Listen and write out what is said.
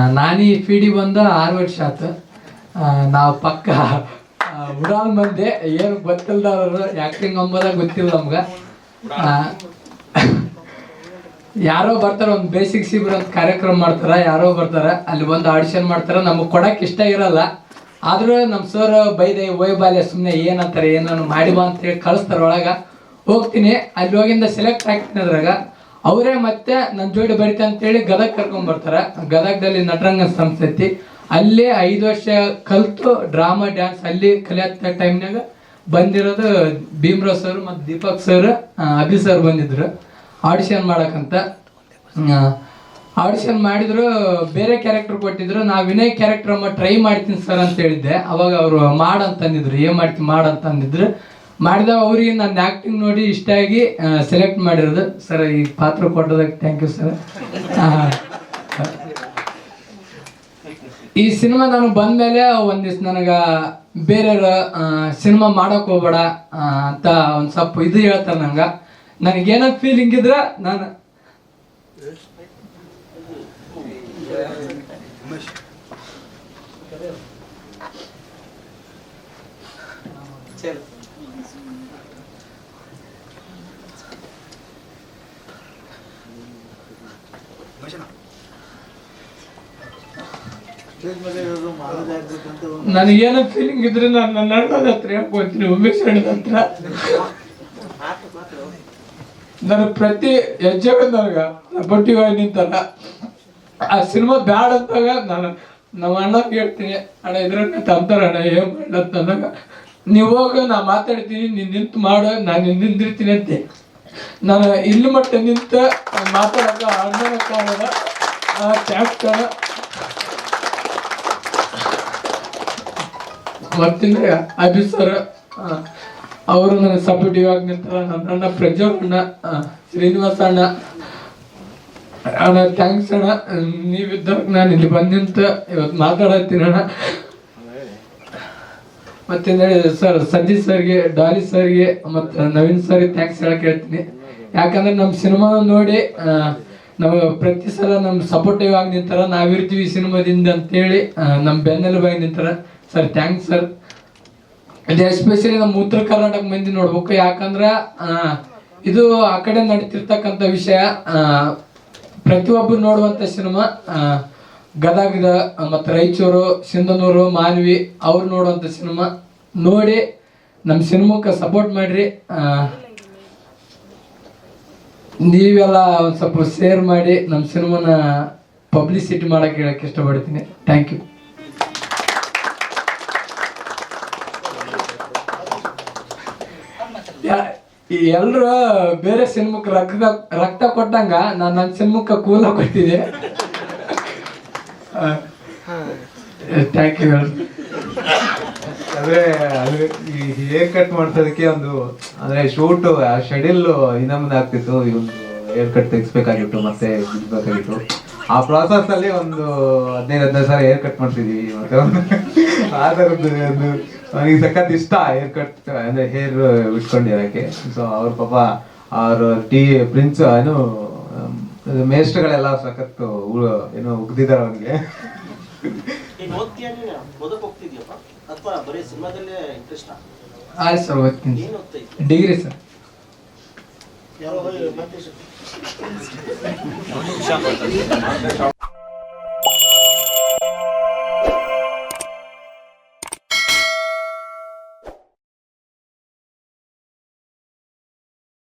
ನಾನಿ ಫಿಡಿ ಬಂದ ಆರು ವರ್ಷ ಆತು. ನಾವು ಪಕ್ಕ ಉಡಾಲ್ ಮಂದೆ, ಏನು ಅವರು ಆ್ಯಕ್ಟಿಂಗ್ ಅಂಬೋದಾಗ ಗೊತ್ತಿಲ್ಲ ನಮ್ಗೆ. ಯಾರೋ ಬರ್ತಾರೆ, ಒಂದು ಬೇಸಿಕ್ ಶಿಬಿರ ಅಂತ ಕಾರ್ಯಕ್ರಮ ಮಾಡ್ತಾರೆ, ಯಾರೋ ಬರ್ತಾರ, ಅಲ್ಲಿ ಬಂದು ಆಡಿಷನ್ ಮಾಡ್ತಾರೆ, ನಮಗೆ ಕೊಡಕ್ಕೆ ಇಷ್ಟ ಇರಲ್ಲ. ಆದರೂ ನಮ್ಮ ಸರ್ ಬೈದೆ, ಓಯ್ ಬಾಲ್ಯ ಸುಮ್ಮನೆ ಏನಂತಾರೆ, ಏನನ್ನು ಮಾಡಿ ಬಾ ಅಂತ ಹೇಳಿ ಕಳಿಸ್ತಾರೆ ಒಳಗ. ಹೋಗ್ತೀನಿ, ಅಲ್ಲಿ ಹೋಗಿಂದ ಸೆಲೆಕ್ಟ್ ಆಗ್ತೀನಿ ಅದ್ರಾಗ. ಅವರೇ ಮತ್ತೆ ನನ್ನ ಜೋಡಿ ಬರಿತೆ ಅಂತೇಳಿ ಗದಗ್ ಕರ್ಕೊಂಡ್ ಬರ್ತಾರ. ಗದಗದಲ್ಲಿ ನಟರಂಗ ಸಂಸ್ಥೆ ಅಲ್ಲಿ ಐದು ವರ್ಷ ಕಲ್ತು ಡ್ರಾಮಾ ಡ್ಯಾನ್ಸ್ ಅಲ್ಲಿ ಕಲಿಯತ್ತ ಟೈಮ್ನಾಗ ಬಂದಿರೋದು ಭೀಮ್ರಾವ್ ಸರ್ ಮತ್ತು ದೀಪಕ್ ಸರ್ ಅಭಿ ಸರ್ ಬಂದಿದ್ರು. ಆಡಿಷನ್ ಮಾಡಕ್ಕಂತ ಆಡಿಷನ್ ಮಾಡಿದ್ರು, ಬೇರೆ ಕ್ಯಾರೆಕ್ಟರ್ ಕೊಟ್ಟಿದ್ರು. ನಾ ವಿನಯ್ ಕ್ಯಾರೆಕ್ಟರ್ ಟ್ರೈ ಮಾಡ್ತೀನಿ ಸರ್ ಅಂತ ಹೇಳಿದ್ದೆ. ಅವಾಗ ಅವರು ಮಾಡಂತಂದಿದ್ರು ಏನ್ ಮಾಡ್ತೀನಿ ಮಾಡ್ ಮಾಡಿದಾಗ ಅವ್ರಿಗೆ ನನ್ನ ಆಕ್ಟಿಂಗ್ ನೋಡಿ ಇಷ್ಟ ಆಗಿ ಸೆಲೆಕ್ಟ್ ಮಾಡಿರೋದು. ಸರ್ ಈ ಪಾತ್ರ ಕೊಟ್ಟದಕ್ಕೆ ಥ್ಯಾಂಕ್ ಯು ಸರ್ ಈ ಸಿನಿಮಾ ನಾನು ಬಂದಮೇಲೆ ಒಂದಿವ್ಸ ನನಗ ಬೇರೆಯವ್ರ ಸಿನಿಮಾ ಮಾಡೋಕೆ ಹೋಗ್ಬೇಡ ಅಂತ ಒಂದು ಸ್ವಲ್ಪ ಇದು ಹೇಳ್ತಾರೆ ನಂಗೆ. ನನಗೇನೋ ಫೀಲಿಂಗ್ ಇದ್ರೆ ನಾನು ನನಗೇನೋ ಫೀಲಿಂಗ್ ಇದ್ರೆ ನಾನು ನನ್ನ ಅಣ್ಣನ ಹತ್ರ ಹೇಳ್ಕೊತೀನಿ, ಉಮೇಶ್ ಅಣ್ಣನ ಹತ್ರ. ನನ್ನ ಪ್ರತಿ ಹೆಜ್ಜೆ ಬಂದಾಗ ಸಪೋರ್ಟಿವ್ ಹೋಗಿ ನಿಂತಲ್ಲ ಆ ಸಿನಿಮಾ ಬ್ಯಾಡ್ ಅಂದಾಗ ನಾನು ನಮ್ಮ ಅಣ್ಣಗೆ ಹೇಳ್ತೀನಿ, ಅಣ್ಣ ಇದ್ರಂಗ ತಂತಾರ ಅಣ್ಣ, ಏನ್ ಮಾಡ್ಲತ್ತ ಅಂದಾಗ ನೀವು ಹೋಗ ನಾ ಮಾತಾಡ್ತೀನಿ, ನೀನ್ ನಿಂತು ಮಾಡು, ನಾನು ನಿಂತಿರ್ತೀನಿ ಅಂತೆ. ನಾನು ಇಲ್ಲಿ ಮಟ್ಟ ನಿಂತ ಮಾತಾಡಕ ಅಣ್ಣನ ಕಾರಣ ಥ್ಯಾಂಕ್ಸ್ ಮತ್ತಿಂದ್ರೆ ಮತ್ತಿಂದ ಅಭಿ ಸರ್ ಅವರು ನನಗೆ ಸಪೋರ್ಟಿವ್ ಆಗಿ ನಿಂತಾರ ನನ್ನ ಅಣ್ಣ ಪ್ರಜ್ವಲ್ ಅಣ್ಣ ಶ್ರೀನಿವಾಸ ಅಣ್ಣ. ಅಣ್ಣ ಥ್ಯಾಂಕ್ಸ್ ಅಣ್ಣ. ನೀವಿದ್ದಾಗ ನಾನು ಇಲ್ಲಿ ಬಂದಿಂತ ನಿಂತ ಇವತ್ತು ಮಾತಾಡತ್ತೀನಿ ಮತ್ತೆ ಸರ್, ಸಂಜೀತ್ ಸರ್ಗೆ, ಡಾಲಿ ಸರ್ಗೆ, ಮತ್ತು ನವೀನ್ ಸರ್ಗೆ ಥ್ಯಾಂಕ್ಸ್ ಹೇಳಕ್ ಹೇಳ್ತೀನಿ. ಯಾಕಂದ್ರೆ ನಮ್ಮ ಸಿನಿಮಾ ನೋಡಿ ನಾವು ಪ್ರತಿ ಸಲ ನಮ್ ಸಪೋರ್ಟಿವ್ ಆಗಿ ನಿಂತಾರ. ನಾವಿರ್ತೀವಿ ಸಿನಿಮಾದಿಂದ ಅಂತೇಳಿ ನಮ್ ನಮ್ಮ ಬೆನ್ನೆಲುಬಾಗಿ ನಿಂತಾರ. Sir thanks sir. ಇದು ಎಸ್ಪೆಷಲಿ ನಮ್ಮ ಉತ್ತರ ಕರ್ನಾಟಕ ಮಂದಿ ನೋಡ್ಬೇಕು. ಯಾಕಂದ್ರೆ ಇದು ಆ ಕಡೆ ನಡೀತಿರ್ತಕ್ಕಂಥ ವಿಷಯ. ಪ್ರತಿಯೊಬ್ಬರು ನೋಡುವಂತ ಸಿನಿಮಾ ಗದಗದ, ಮತ್ತು ರಾಯಚೂರು, ಸಿಂಧನೂರು, ಮಾನ್ವಿ, ಅವ್ರು ನೋಡುವಂತ ಸಿನಿಮಾ ನೋಡಿ ನಮ್ಮ ಸಿನಿಮಾಕ್ಕೆ ಸಪೋರ್ಟ್ ಮಾಡಿರಿ. ನೀವೆಲ್ಲ ಒಂದು ಸ್ವಲ್ಪ ಶೇರ್ ಮಾಡಿ ನಮ್ಮ ಸಿನಿಮಾನ ಪಬ್ಲಿಸಿಟಿ ಮಾಡೋಕ್ಕೆ ಹೇಳಕ್ಕೆ ಇಷ್ಟಪಡ್ತೀನಿ. ಥ್ಯಾಂಕ್ ಯು ಎಲ್ಲರೂ ಬೇರೆ ಸಿನಿಮಕ್ಕೆ ರಕ್ತ ರಕ್ತ ಕೊಟ್ಟಂಗ ನಾನು ನನ್ನ ಸಿನಿಮಕ್ಕೆ ಕೂಲ ಕೊಟ್ಟಿದ್ದೆ. ಥ್ಯಾಂಕ್ ಯು ಅಂದ್ರೆ ಅದು ಈ ಹೇರ್ ಕಟ್ ಮಾಡ್ಸೋದಕ್ಕೆ ಒಂದು, ಅಂದ್ರೆ ಶೂಟ್ ಶೆಡ್ಯೂಲ್ ಇನ್ನ ಮುಂದೆ ಆಗ್ತಿತ್ತು. ಈ ಹೇರ್ ಕಟ್ ತೆಗಿಸ್ಬೇಕಾಗಿತ್ತು, ಮತ್ತೆ ಬಿಡ್ಬೇಕಾಗಿತ್ತು ಆ ಪ್ರಾಸೆಸ್ ಅಲ್ಲಿ ಒಂದು ಹದಿನೈದು ಹದಿನೈದು ಸಾವಿರ ಹೇರ್ ಕಟ್ ಮಾಡ್ತಿದ್ವಿ ಆ ಥರದ್ದು ಒಂದು, ನನಗೆ ಸಖತ್ ಇಷ್ಟ ಹೇರ್ ಕಟ್ ಅಂದ್ರೆ ಹೇರ್ ಇಟ್ಕೊಂಡಿರಕ್ಕೆ. ಸೊ ಅವ್ರ ಪಾಪ, ಅವ್ರ ಟಿ ಪ್ರಿನ್ಸ್ ಏನು ಮೇಸ್ಟ್ಗಳೆಲ್ಲ ಸಖತ್ ಉ- ಏನೋ ಉಗ್ದಿದ್ದಾರೆ ಅವನಿಗೆ ಈಗ ಓದ್ತೀಯ ನೀನು ಓದಕ್ ಹೋಗ್ತಿದ್ಯಪ್ಪ? ಅಥವಾ ಬರೀ ಸಿನಿಮಾದಲ್ಲೇ ಇಂಟ್ರೆಸ್ಟ್ ಆಯ್ತು ಸರ್ ಓದ್ತೀನಿ ಏನ್ ಓದ್ತಾ ಡಿಗ್ರಿ ಸರ್. ಯಾವ ಮತ್ತೆ